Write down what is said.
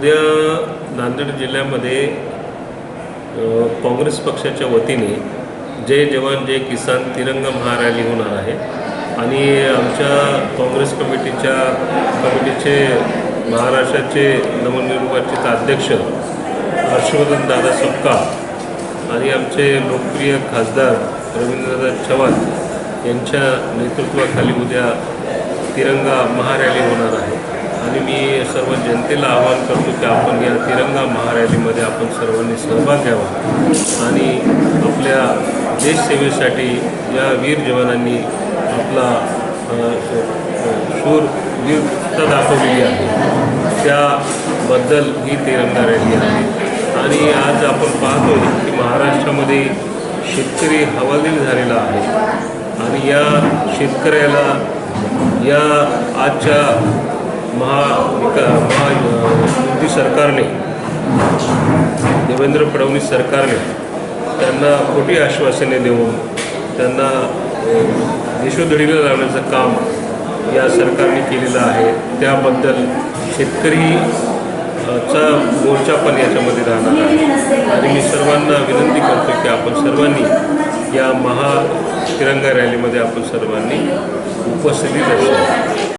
उद्या नांदेड जिल्ह्यामध्ये काँग्रेस पक्षाच्या वतीने जय जवान जय किसान तिरंगा महारॅली होणार आहे. आणि आमच्या काँग्रेस कमिटीच्या कमिटीचे महाराष्ट्राचे नवनिर्वाचित अध्यक्ष हर्षवर्धन दादा सपका आणि आमचे लोकप्रिय खासदार रवींद्रनाथ चव्हाण यांच्या नेतृत्वाखाली उद्या तिरंगा महारॅली होणार आहे. आणि मी सर्व जनतेला आवाहन करतो की आपण या तिरंगा महारॅलीमध्ये आपण सर्वांनी सहभाग घ्यावा. आणि आपल्या देशसेवेसाठी या वीर जवानांनी आपला शूर वीरता दाखवलेली आहे. त्याबद्दल ही तिरंगा रॅली आहे. आणि आज आपण पाहतो की महाराष्ट्रामध्ये शेतकरी हवालदिल झालेला आहे. आणि या शेतकऱ्याला या आजच्या महा विका महा युती सरकारने देवेंद्र फडणवीस सरकारने त्यांना खोटी आश्वासने देऊन त्यांना देशोधडीला लावण्याचं काम या सरकारने केलेलं आहे. त्याबद्दल शेतकरी चा मोर्चा पण याच्यामध्ये राहणार आहे. आणि मी सर्वांना विनंती करतो की आपण सर्वांनी या महा तिरंगा रॅलीमध्ये आपण सर्वांनी उपस्थिती दर्शवा